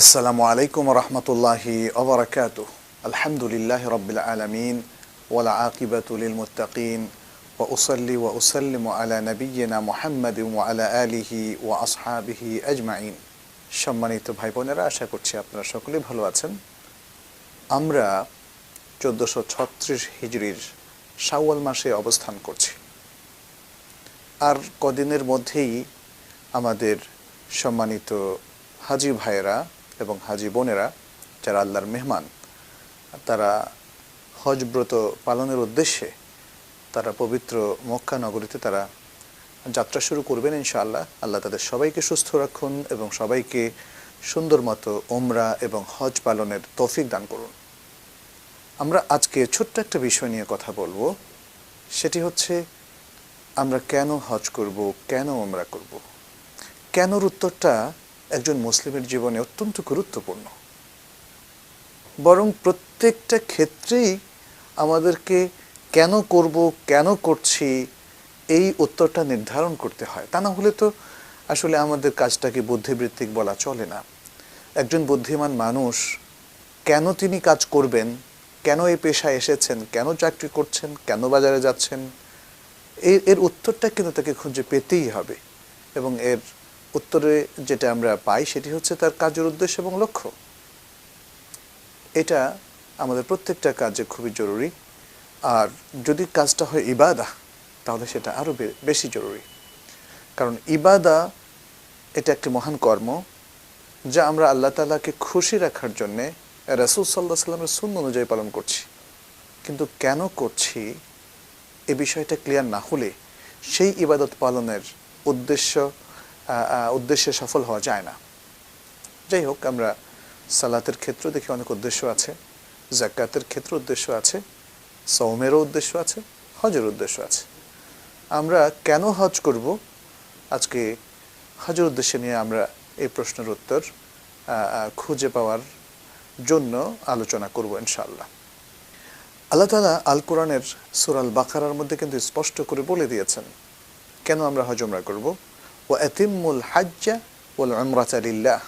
আসসালামু আলাইকুম রহমতুল্লাহি ওবরাকাত আলহামদুলিল্লাহ রবিল আলমিন ওলা আকিবাত লিলমুত্তাকিন ও উসল্লি ও উসাল্লিম আলা নবীনা মোহাম্মদ আলা আলিহি ও আসহাবিহি আজমাইন সম্মানিত ভাই বোনেরা আশা করছি আপনারা সকলে ভালো আছেন। আমরা চোদ্দোশো ছত্রিশ হিজড়ির শাওয়াল মাসে অবস্থান করছি। আর কদিনের মধ্যেই আমাদের সম্মানিত হাজি ভাইয়েরা এবং হাজি বোনেরা, যারা আল্লাহর মেহমান, তারা হজব্রত পালনের উদ্দেশ্যে তারা পবিত্র মক্কা নগরীতে তারা যাত্রা শুরু করবেন ইনশাআল্লাহ। আল্লাহ তাদের সবাইকে সুস্থ রাখুন এবং সবাইকে সুন্দর মতো ওমরা এবং হজ পালনের তৌফিক দান করুন। আমরা আজকে ছোট্ট একটা বিষয় নিয়ে কথা বলব। সেটি হচ্ছে আমরা কেন হজ করব, কেন আমরা করব? কেনর উত্তরটা একজন মুসলিমের জীবনে অত্যন্ত গুরুত্বপূর্ণ। বরং প্রত্যেকটা ক্ষেত্রেই আমাদেরকে কেন করব, কেন করছি, এই উত্তরটা নির্ধারণ করতে হয়। তা না হলে তো আসলে আমাদের কাজটাকে বুদ্ধিবৃত্তিক বলা চলে না। একজন বুদ্ধিমান মানুষ কেন তিনি কাজ করবেন, কেন এই পেশায় এসেছেন, কেন চাকরি করছেন, কেন বাজারে যাচ্ছেন এর এর উত্তরটা কিন্তু তাকে খুঁজে পেতেই হবে। এবং এর উত্তরে যেটা আমরা পাই সেটি হচ্ছে তার কাজের উদ্দেশ্য এবং লক্ষ্য। এটা আমাদের প্রত্যেকটা কাজে খুবই জরুরি। আর যদি কাজটা হয় ইবাদা, তাহলে সেটা আরও বেশি জরুরি। কারণ ইবাদা এটা একটি মহান কর্ম, যা আমরা আল্লাহ তালাকে খুশি রাখার জন্যে রাসুল সাল্লাহ সাল্লামের শূন্য অনুযায়ী পালন করছি। কিন্তু কেন করছি? এ বিষয়টা ক্লিয়ার না হলে সেই ইবাদত পালনের উদ্দেশ্য উদ্দেশ্যে সফল হওয়া যায় না। যাই হোক, আমরা সালাতের ক্ষেত্র দেখি, অনেক উদ্দেশ্য আছে। জাকাতের ক্ষেত্রে উদ্দেশ্য আছে সৌমেরও উদ্দেশ্য আছে, হজের উদ্দেশ্য আছে। আমরা কেন হজ করব? আজকে হজের উদ্দেশ্য নিয়ে আমরা এই প্রশ্নের উত্তর খুঁজে পাওয়ার জন্য আলোচনা করব ইনশাআল্লাহ। আল্লাহ তালা আল কোরআনের সুরাল বাকারার মধ্যে কিন্তু স্পষ্ট করে বলে দিয়েছেন। কেন আমরা হজমরা করব? ও এতিমুল হাজ্জা ওল আমরাচালিল্লাহ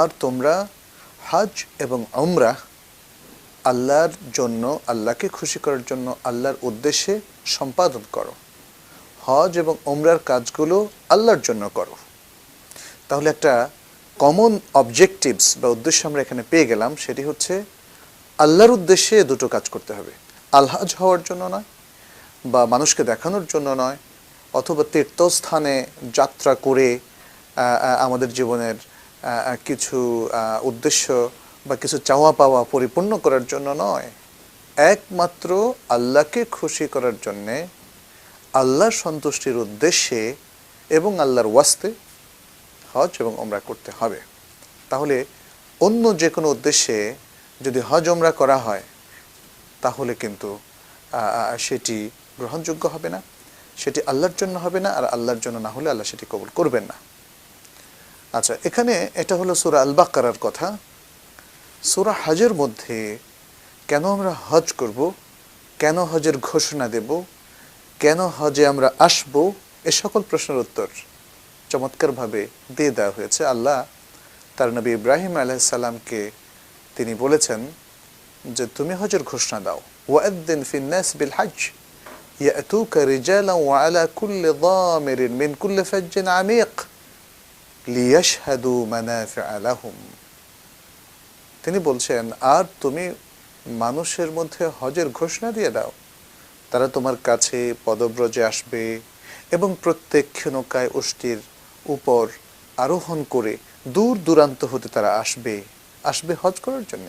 আর তোমরা হজ এবং অমরা আল্লাহর জন্য, আল্লাহকে খুশি করার জন্য, আল্লাহর উদ্দেশ্যে সম্পাদন করো। হজ এবং ওমরার কাজগুলো আল্লাহর জন্য করো। তাহলে একটা কমন অবজেক্টিভস বা উদ্দেশ্য আমরা এখানে পেয়ে গেলাম, সেটি হচ্ছে আল্লাহর উদ্দেশ্যে দুটো কাজ করতে হবে। আলহাজ হওয়ার জন্য নয় বা মানুষকে দেখানোর জন্য নয় অথবা তীর্থস্থানে যাত্রা করে আমাদের জীবনের কিছু উদ্দেশ্য বা কিছু চাওয়া পাওয়া পরিপূর্ণ করার জন্য নয়। একমাত্র আল্লাহকে খুশি করার জন্যে আল্লাহর সন্তুষ্টির উদ্দেশ্যে এবং আল্লাহর ওয়াস্তে হজ এবং ওমরা করতে হবে। তাহলে অন্য যে কোনো উদ্দেশ্যে যদি হজ ওমরা করা হয়, তাহলে কিন্তু সেটি গ্রহণযোগ্য হবে না, সেটি আল্লাহর জন্য হবে না, আর আল্লাহর জন্য না হলে আল্লাহ সেটি কবুল করবেন না। আচ্ছা এখানে এটা হলো সুরা আল বাকারার কথা। সুরা হজের মধ্যে কেন আমরা হজ করব, কেন হজের ঘোষণা দেব, কেন হজে আমরা আসব, এ সকল প্রশ্নের উত্তর চমৎকারভাবে দিয়ে দেওয়া হয়েছে। আল্লাহ তার নবী ইব্রাহিম আলাইসাল্লামকে তিনি বলেছেন যে তুমি হজের ঘোষণা দাও ওয়াদ্দিন ফিন্নাস বিল হজ يأتوك رجالا وعلى كل ضامر من كل فج عميق ليشهدوا منافع لهم তিনি বলছেন আর তুমি মানুষের মধ্যে হজের ঘোষণা দিয়ে দাও তারা তোমার কাছে পদব্রজে আসবে এবং প্রত্যেক ক্ষণকায় উষ্টির উপর আরোহণ করে দূর দূরান্ত হতে তারা আসবে আসবে হজ করার জন্য।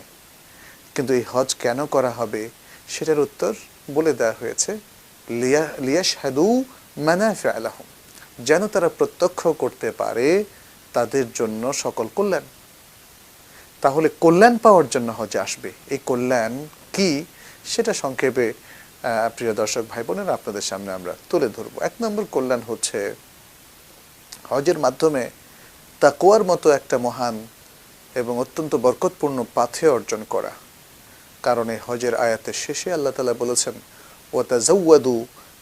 কিন্তু এই হজ কেন করা হবে সেটার উত্তর বলে দেওয়া হয়েছে, লিয়া যেন তারা প্রত্যক্ষ করতে পারে তাদের জন্য সকল কল্যাণ। তাহলে কল্যাণ পাওয়ার জন্য হজে আসবে। এই কল্যাণ কি সেটা সংক্ষেপে প্রিয় দর্শক ভাই বোনেরা আপনাদের সামনে আমরা তুলে ধরবো। এক নম্বর কল্যাণ হচ্ছে হজের মাধ্যমে তাকোয়ার মতো একটা মহান এবং অত্যন্ত বরকতপূর্ণ পাথে অর্জন করা। কারণ হজের আয়াতের শেষে আল্লাহ তালা বলেছেন ও তাজাউদু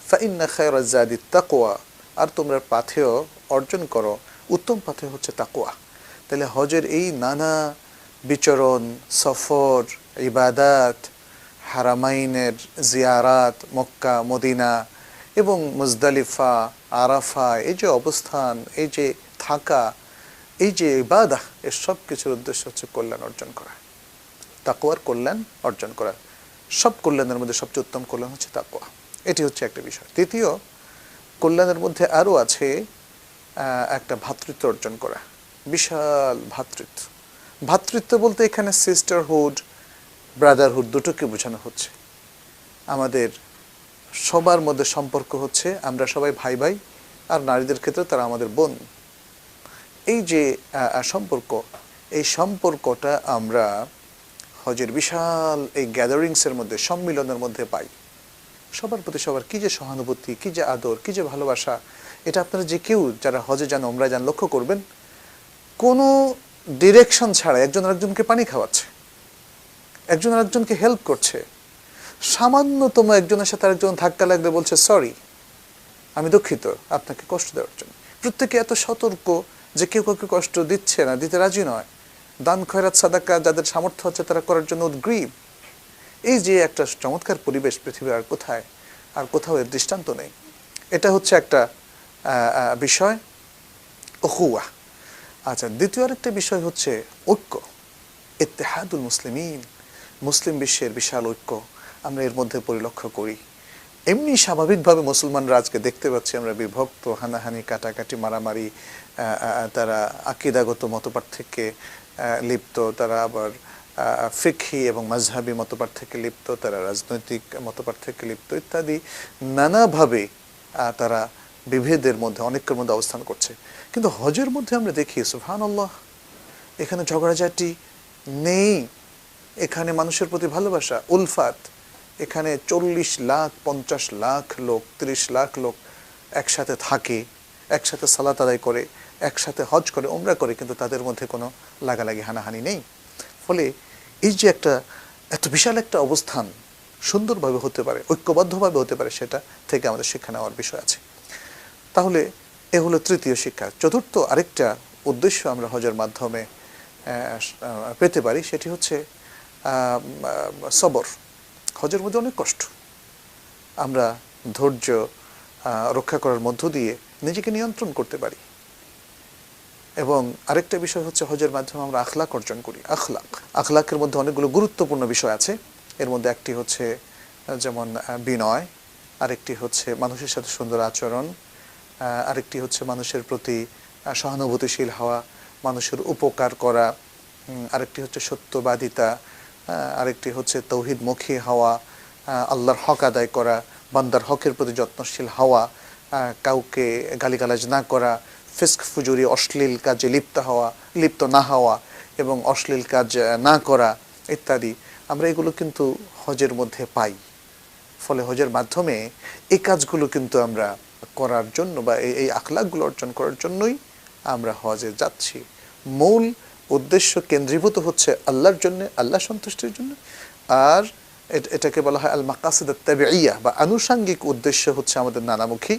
ফাইন্না খায়রাজাদি তাকোয়া আর তোমরা পাথেয় অর্জন করো, উত্তম পাথে হচ্ছে তাকোয়া তাহলে হজের এই নানা বিচরণ, সফর, ইবাদাত, হারামাইনের জিয়ারাত, মক্কা, মদিনা এবং মুজদালিফা, আরাফা, এই যে অবস্থান, এই যে থাকা এই যে ইবাদা, এর সব কিছুর উদ্দেশ্য হচ্ছে কল্যাণ অর্জন করা। তাকুয়ার কল্যাণ অর্জন করা। সব কল্যাণের মধ্যে সবচেয়ে উত্তম কল্যাণ হচ্ছে তাকুয়া এটি হচ্ছে একটা বিষয়। তৃতীয় কল্যাণের মধ্যে আরও আছে একটা ভ্রাতৃত্ব অর্জন করা। বিশাল ভ্রাতৃত্ব ভ্রাতৃত্ব বলতে এখানে সিস্টারহুড ব্রাদারহুড দুটোকে বোঝানো হচ্ছে। আমাদের সবার মধ্যে সম্পর্ক হচ্ছে, আমরা সবাই ভাই ভাই আর নারীদের ক্ষেত্রে তারা আমাদের বোন। এই যে সম্পর্ক, এই সম্পর্কটা আমরা হজের বিশাল এই গ্যাদারিংসের মধ্যে, সম্মিলনের মধ্যে পাই। সবার প্রতি সবার কী যে সহানুভূতি, কী যে আদর, কী যে ভালোবাসা, এটা আপনারা যে কেউ যারা হজে যান ওমরা যান, লক্ষ্য করবেন, কোনো ডিরেকশন ছাড়া একজন আরেকজনকে পানি খাওয়াচ্ছে, একজন আরেকজনকে হেল্প করছে, সামান্যতম একজনের সাথে আরেকজন ধাক্কা লাগলে বলছে সরি আমি দুঃখিত, আপনাকে কষ্ট দেওয়ার জন্য। প্রত্যেকে এত সতর্ক যে কেউ কাউকে কষ্ট দিচ্ছে না, দিতে রাজি নয়। দান, খয়রাত, সাদাকা যাদের সামর্থ্য আছে তারা করার জন্য উদ্গ্রীব। এই যে একটা চমৎকার পরিবেশ পৃথিবীর আর কোথায়, আর কোথাও এর দৃষ্টান্ত নেই। এটা হচ্ছে একটা বিষয় ওহুয়া আচ্ছা দ্বিতীয় আরেকটা বিষয় হচ্ছে ঐক্য। ইত্তেহাদুল মুসলিমিন, মুসলিম বিশ্বের বিশাল ঐক্য আমরা এর মধ্যে পরিলক্ষ্য করি। এমনি স্বাভাবিকভাবে মুসলমানরা আজকে দেখতে পাচ্ছি আমরা, বিভক্ত, হানাহানি, কাটাকাটি, মারামারি তারা আকিদাগত মতপার্থক্যে লিপ্ত, তারা আবার ফিকহি এবং মাঝহাবি মতপার্থক্যে লিপ্ত, তারা রাজনৈতিক মতপার্থক্যে লিপ্ত ইত্যাদি নানাভাবে তারা বিভেদের মধ্যে, অনেকের মধ্যে অবস্থান করছে। কিন্তু হজের মধ্যে আমরা দেখি সুফহান আল্লাহ এখানে ঝগড়াঝাটি নেই। এখানে মানুষের প্রতি ভালোবাসা, উলফাত এখানে চল্লিশ লাখ, পঞ্চাশ লাখ লোক, তিরিশ লাখ লোক একসাথে থাকে, একসাথে সালাত আদায় করে, একসাথে হজ করে ওমরা করে, কিন্তু তাদের মধ্যে কোনো লাগালাগি, হানাহানি নেই। ফলে এই যে একটা, এত বিশাল একটা অবস্থান সুন্দরভাবে হতে পারে, ঐক্যবদ্ধভাবে হতে পারে, সেটা থেকে আমাদের শিক্ষা নেওয়ার বিষয় আছে। তাহলে এ হলো তৃতীয় শিক্ষা। চতুর্থ আরেকটা উদ্দেশ্য আমরা হজের মাধ্যমে পেতে পারি, সেটি হচ্ছে সবর। হজের মধ্যে অনেক কষ্ট। আমরা ধৈর্য রক্ষা করার মধ্য দিয়ে নিজেকে নিয়ন্ত্রণ করতে পারি। এবং আরেকটা বিষয় হচ্ছে হজের মাধ্যমে আমরা আখলাক অর্জন করি, আখলাক। আখলাকের মধ্যে অনেকগুলো গুরুত্বপূর্ণ বিষয় আছে। এর মধ্যে একটি হচ্ছে যেমন বিনয়, আরেকটি হচ্ছে মানুষের সাথে সুন্দর আচরণ আরেকটি হচ্ছে মানুষের প্রতি সহানুভূতিশীল হওয়া, মানুষের উপকার করা আরেকটি হচ্ছে সত্যবাদিতা আরেকটি হচ্ছে তৌহিদমুখী হওয়া আল্লাহর হক আদায় করা, বান্দার হকের প্রতি যত্নশীল হওয়া কাউকে গালিগালাজ না করা, ফিস্ক ফুজুরি, অশ্লীল কাজে লিপ্ত হওয়া, লিপ্ত না হওয়া এবং অশ্লীল কাজ না করা ইত্যাদি। আমরা এগুলো কিন্তু হজের মধ্যে পাই। ফলে হজের মাধ্যমে এই কাজগুলো কিন্তু আমরা করার জন্য বা এই এই আখলাকগুলো অর্জন করার জন্যই আমরা হজে যাচ্ছি। মূল উদ্দেশ্য কেন্দ্রীভূত হচ্ছে আল্লাহর জন্য, আল্লাহ সন্তুষ্টির জন্য। আর এট- এটাকে বলা হয় আল মাকাসিদ তাবিয়া বা আনুষাঙ্গিক উদ্দেশ্য হচ্ছে আমাদের নানামুখী,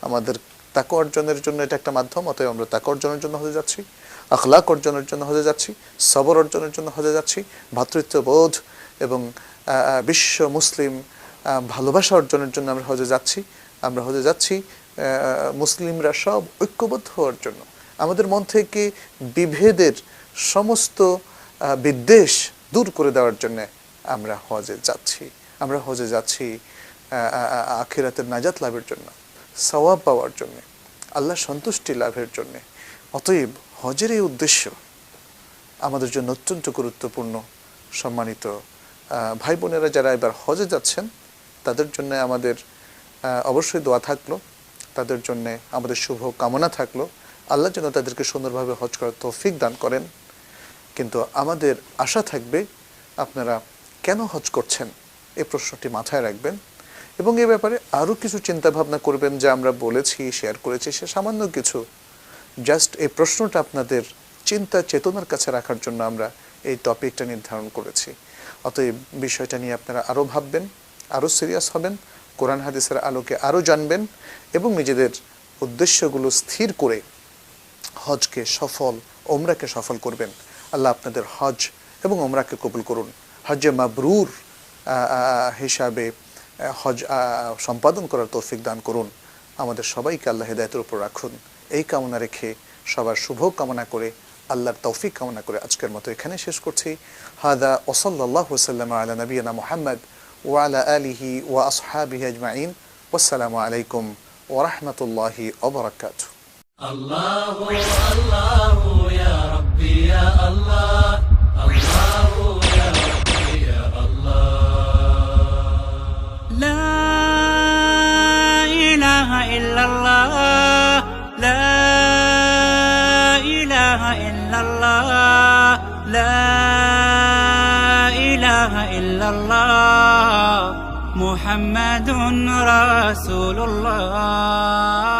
আমাদের তাকে অর্জনের জন্য এটা একটা মাধ্যম, অতএব আমরা তাকে অর্জনের জন্য হজে যাচ্ছি, আখলাক অর্জনের জন্য হজে যাচ্ছি, সবর অর্জনের জন্য হজে যাচ্ছি ভ্রাতৃত্ববোধ এবং বিশ্ব মুসলিম ভালোবাসা অর্জনের জন্য আমরা হজে যাচ্ছি, আমরা হজে যাচ্ছি মুসলিমরা সব ঐক্যবদ্ধ হওয়ার জন্য। আমাদের মন থেকে বিভেদের সমস্ত বিদ্বেষ দূর করে দেওয়ার জন্য আমরা হজে যাচ্ছি। আমরা হজে যাচ্ছি আখিরাতের নাজাত লাভের জন্য, সওয়াব পাওয়ার জন্য, আল্লাহ সন্তুষ্টি লাভের জন্য। অতএব হজের এই উদ্দেশ্য আমাদের জন্য অত্যন্ত গুরুত্বপূর্ণ, সম্মানিত ভাই বোনেরা যারা এবার হজে যাচ্ছেন, তাদের জন্য আমাদের অবশ্যই দোয়া থাকল, তাদের জন্য আমাদের শুভ কামনা থাকল। আল্লাহ যেন তাদেরকে সুন্দরভাবে হজ করার তৌফিক দান করেন। কিন্তু আমাদের আশা থাকবে আপনারা কেন হজ করছেন? এই প্রশ্নটি মাথায় রাখবেন এবং এ ব্যাপারে আরও কিছু চিন্তা ভাবনা করবেন যা আমরা বলেছি শেয়ার করেছি, সে সামান্য কিছু। জাস্ট এই প্রশ্নটা আপনাদের চিন্তা, চেতনার কাছে রাখার জন্য আমরা এই টপিকটা নির্ধারণ করেছি। অতএব বিষয়টা নিয়ে আপনারা আরও ভাববেন, আরও সিরিয়াস হবেন, কোরআন হাদিসের আলোকে আরও জানবেন এবং নিজেদের উদ্দেশ্যগুলো স্থির করে হজকে সফল ওমরাকে সফল করবেন। আল্লাহ আপনাদের হজ এবং ওমরাকে কবুল করুন। হজে মাবরুর হিসাবে হজ সম্পাদন করার তৌফিক দান করুন। আমাদের সবাইকে আল্লাহ হেদায়তের উপর রাখুন। এই কামনা রেখে সবার শুভ কামনা করে, আল্লাহর তৌফিক কামনা করে আজকের মতো এখানে শেষ করছি। হাদা ওসল্লাহ সাল্লাম আলা নবীনা মোহাম্মদ ওয়ালা আলিহি ওয়া আসহাবিহি আজমাইন। wasalamu আলাইকুম ওরহমতুল্লাহি ওবরাকাতু الله الله يا ربي يا الله الله يا ربي يا الله لا إله إلا الله لا إله إلا الله لا إله إلا الله محمد رسول الله